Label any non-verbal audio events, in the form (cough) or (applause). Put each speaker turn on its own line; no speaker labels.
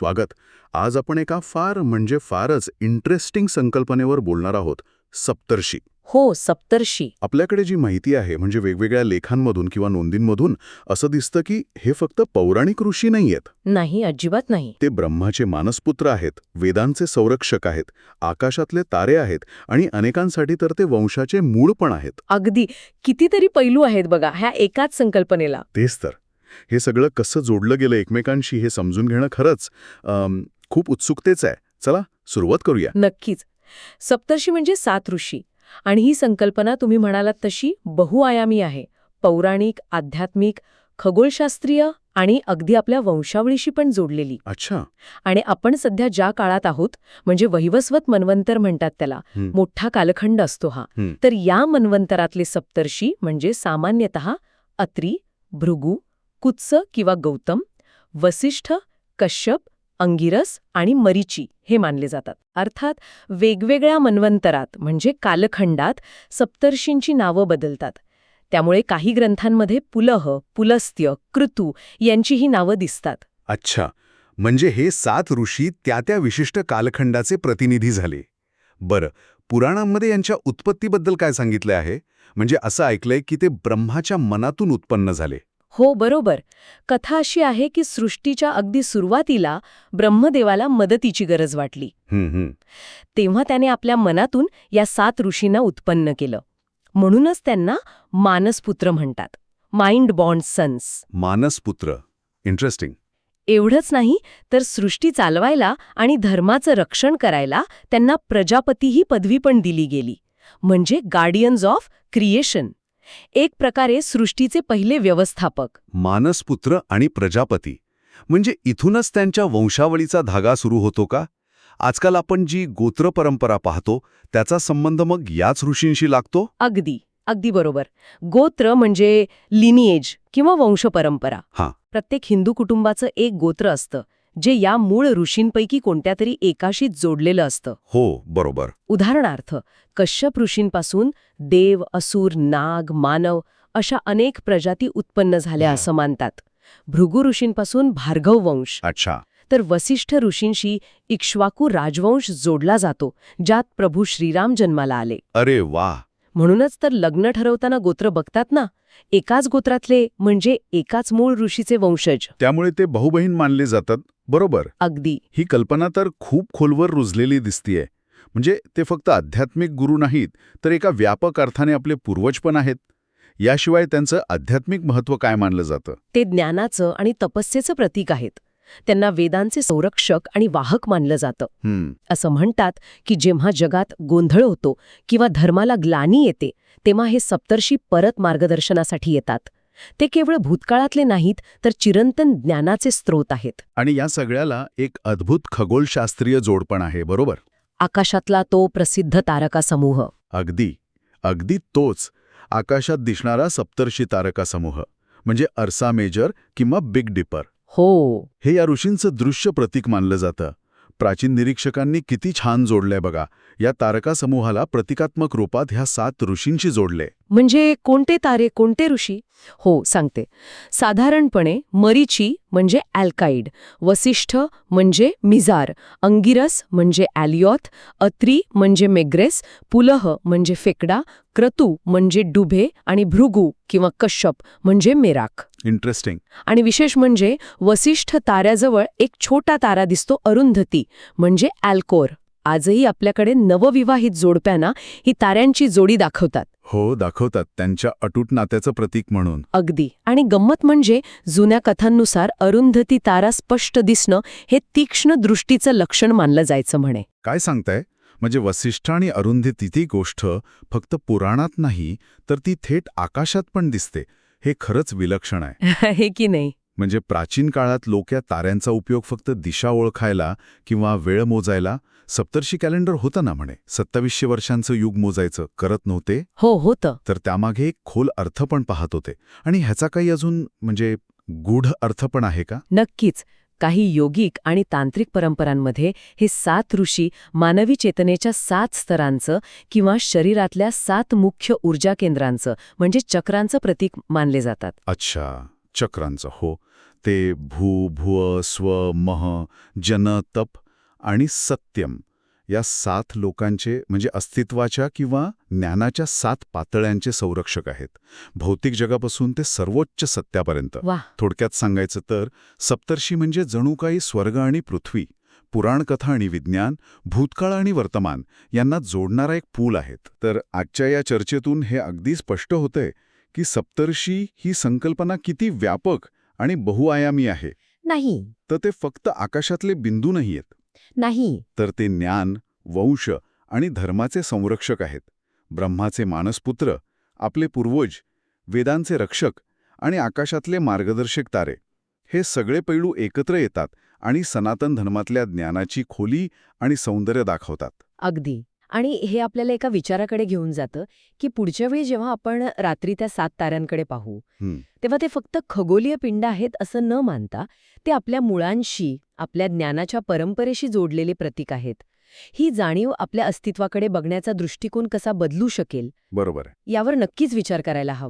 स्वागत. आज आपण एका फार म्हणजे फारच इंटरेस्टिंग संकल्पनेवर बोलणार आहोत सप्तर्षी.
हो सप्तर्षी.
आपल्याकडे जी माहिती आहे म्हणजे वेगवेगळ्या लेखांमधून किंवा नोंदींमधून असं दिसतं की हे फक्त पौराणिक ऋषी नाहीयेत.
नाही अजिबात नाही.
ते ब्रह्माचे मानसपुत्र आहेत वेदांचे संरक्षक आहेत आकाशातले तारे आहेत आणि अनेकांसाठी तर ते वंशाचे मूळ पण आहेत.
अगदी. कितीतरी पैलू आहेत बघा ह्या एकाच संकल्पनेला.
तेच तर. हे सगळं कसं जोडलं गेलं एकमेकांशी हे समजून घेणं खरंच खूप उत्सुकतेच आहे. चला सुरुवात करूया.
नक्कीच. सप्तर्षी म्हणजे सात ऋषी. आणि ही संकल्पना तुम्ही म्हणालात तशी बहुआयामी आहे. पौराणिक आध्यात्मिक खगोलशास्त्रीय आणि अगदी आपल्या वंशावळीशी पण जोडलेली.
अच्छा.
आणि आपण सध्या ज्या काळात आहोत म्हणजे वैवस्वत मन्वंतर म्हणतात त्याला. मोठा कालखंड असतो हं. तर या मन्वंतरातले सप्तर्षी म्हणजे सामान्यतः अत्री भृगू कुत्स किंवा गौतम वसिष्ठ कश्यप अंगिरस आणि मरीची हे मानले जातात. अर्थात वेगवेगळ्या मन्वंतरात म्हणजे कालखंडात सप्तर्षींची नावं बदलतात. त्यामुळे काही ग्रंथांमध्ये पुलह पुलस्त्य कृतू यांचीही नावं दिसतात.
अच्छा. म्हणजे हे सात ऋषी त्या त्या विशिष्ट कालखंडाचे प्रतिनिधी झाले. बरं पुराणांमध्ये यांच्या उत्पत्तीबद्दल काय सांगितलं आहे? म्हणजे असं ऐकलंय की ते ब्रह्माच्या मनातून उत्पन्न झाले.
हो बरोबर. कथा अशी आहे की सृष्टीच्या अगदी सुरुवातीला ब्रह्मदेवाला मदतीची गरज वाटली. तेव्हा त्याने आपल्या मनातून या सात ऋषींना उत्पन्न केलं. म्हणूनच त्यांना मानसपुत्र म्हणतात. माइंड बॉन्ड सन्स
मानसपुत्र. इंटरेस्टिंग
एवढंच नाही तर सृष्टी चालवायला आणि धर्माचं रक्षण करायला त्यांना प्रजापती ही पदवी पण दिली गेली. म्हणजे गार्डियन्स ऑफ क्रिएशन एक प्रकारे सृष्टीचे पहिले व्यवस्थापक.
मानसपुत्र आणि प्रजापती. म्हणजे इथूनच त्यांच्या वंशावळीचा धागा सुरू होतो का? आजकाल आपण जी गोत्र परंपरा पाहतो त्याचा संबंध मग याच ऋषींशी लागतो?
अगदी अगदी बरोबर. गोत्र म्हणजे लिनिएज किंवा वंशपरंपरा.
हां.
प्रत्येक हिंदू कुटुंबाचं एक गोत्र असतं. जे या मूळ ऋषींपैकी कोणत्या तरी एकाशी जोडलेलं असतं.
हो बरोबर.
उदाहरणार्थ कश्यप ऋषींपासून देव असुर नाग मानव अशा अनेक प्रजाती उत्पन्न झाल्या असं मानतात. भृगु ऋषींपासून भार्गव वंश.
अच्छा.
तर वसिष्ठ ऋषींशी इक्ष्वाकू राजवंश जोडला जातो ज्यात प्रभू श्रीराम जन्माला आले.
अरे वा
म्हणूनच तर लग्न ठरवताना गोत्र बघतात ना? एकाच गोत्रातले म्हणजे एकाच मूळ ऋषीचे वंशज.
त्यामुळे ते भाऊबहीण मानले जातात बरोबर?
अगदी.
ही कल्पना तर खूप खोलवर रुजलेली दिसतीये. म्हणजे ते फक्त आध्यात्मिक गुरु नाहीत तर एका व्यापक अर्थाने आपले पूर्वज पण आहेत. याशिवाय त्यांचं आध्यात्मिक महत्त्व काय मानलं जातं?
ते ज्ञानाचं आणि तपस्येचं प्रतीक आहेत. त्यांना वेदांचे संरक्षक आणि वाहक मानलं जातं. असं म्हणतात की जेव्हा जगात गोंधळ होतो किंवा धर्माला ग्लानी येते तेव्हा हे सप्तर्षी परत मार्गदर्शनासाठी येतात. ते केवळ भूतकाळातले नाहीत तर चिरंतन ज्ञानाचे स्रोत आहेत.
आणि या सगळ्याला एक अद्भुत खगोलशास्त्रीय जोडपण आहे बरोबर?
आकाशातला तो प्रसिद्ध तारका समूह
अगदी. अगदी तोच आकाशात दिसणारा सप्तर्षी तारका समूह म्हणजे अर्सा मेजर किंवा बिग डिपर.
हो.
हे या ऋषींचं दृश्य प्रतीक मानलं जातं. प्राचीन निरीक्षकांनी किती छान जोडलंय बघा. या तारकासमूहाला प्रतिकात्मक रूपात ह्या सात ऋषींशी जोडले.
म्हणजे कोणते तारे कोणते ऋषी? हो सांगते. साधारणपणे मरीची म्हणजे अल्काईड वसिष्ठ म्हणजे मिजार अंगिरस म्हणजे ॲलिओथ अत्री म्हणजे मेग्रेस पुलह म्हणजे फेकडा क्रतू म्हणजे डुभे आणि भृगू किंवा कश्यप म्हणजे मेराक.
इंटरेस्टिंग
आणि विशेष म्हणजे वसिष्ठ ताऱ्याजवळ एक छोटा तारा दिसतो अरुंधती म्हणजे अल्कोर. आजही आपल्याकडे नवविवाहित जोडप्यांना ही ताऱ्यांची जोडी दाखवतात.
हो दाखवतात. त्यांच्या अटूट नात्याचं प्रतीक म्हणून.
अगदी. आणि गंमत म्हणजे जुन्या कथांनुसार अरुंधती तारा स्पष्ट दिसणं हे तीक्ष्ण दृष्टीचं लक्षण मानलं जायचं म्हणे.
काय सांगताय? म्हणजे वसिष्ठ आणि अरुंधती ती गोष्ट फक्त पुराणात नाही तर ती थेट आकाशात पण दिसते. हे खरंच विलक्षण आहे. (laughs)
हे की नाही?
म्हणजे प्राचीन काळात लोक या ताऱ्यांचा उपयोग फक्त दिशा ओळखायला किंवा वेळ मोजायला सप्तर्षी कॅलेंडर होतं ना म्हणे. सत्तावीसशे वर्षांचं युग मोजायचं करत नव्हते.
हो होतं.
तर त्यामागे एक खोल अर्थ पण पाहत होते. आणि ह्याचा काही अजून म्हणजे गूढ अर्थ पण आहे का?
नक्कीच. काही योगिक आणि तांत्रिक परंपरांमध्ये हे सात ऋषी मानवी चेतनेच्या सात स्तरांचं किंवा शरीरातल्या सात मुख्य ऊर्जा केंद्रांचं म्हणजे चक्रांचं प्रतीक मानले जातात.
अच्छा. चक्रांचं. हो. ते भू भुव स्व मह जन तप आणि सत्यम या सात लोकांचे म्हणजे अस्तित्वाच्या किंवा ज्ञानाच्या सात पातळ्यांचे संरक्षक आहेत. भौतिक जगापासून ते सर्वोच्च सत्यापर्यंत. थोडक्यात सांगायचं तर सप्तर्षी म्हणजे जणू काही स्वर्ग आणि पृथ्वी पुराणकथा आणि विज्ञान भूतकाळ आणि वर्तमान यांना जोडणारा एक पूल आहेत. तर आजच्या या चर्चेतून हे अगदी स्पष्ट होतंय की सप्तर्षी ही संकल्पना किती व्यापक आणि बहुआयामी आहे.
नाही.
तर ते फक्त आकाशातले बिंदू नाही आहेत.
नाही.
तर ते ज्ञान वंश आणि धर्माचे संरक्षक आहेत. ब्रह्माचे मानसपुत्र आपले पूर्वज वेदांचे रक्षक आणि आकाशातले मार्गदर्शक तारे. हे सगळे पैलू एकत्र येतात आणि सनातन धर्मातल्या ज्ञानाची खोली आणि सौंदर्य दाखवतात.
अगदी. आणि हे आपल्याला एका विचाराकडे घेऊन जातं की पुढच्या वेळी जेव्हा आपण रात्री त्या सात ताऱ्यांकडे पाहू. तेव्हा ते फक्त खगोलीय पिंड आहेत असं न मानता ते आपल्या मुळांशी आपल्या ज्ञानाच्या परंपरेशी जोडलेले प्रतीक आहेत. ही जाणीव आपल्या अस्तित्वाकडे बघण्याचा दृष्टिकोन कसा बदलू शकेल
बरोबर
यावर नक्कीच विचार करायला हवा.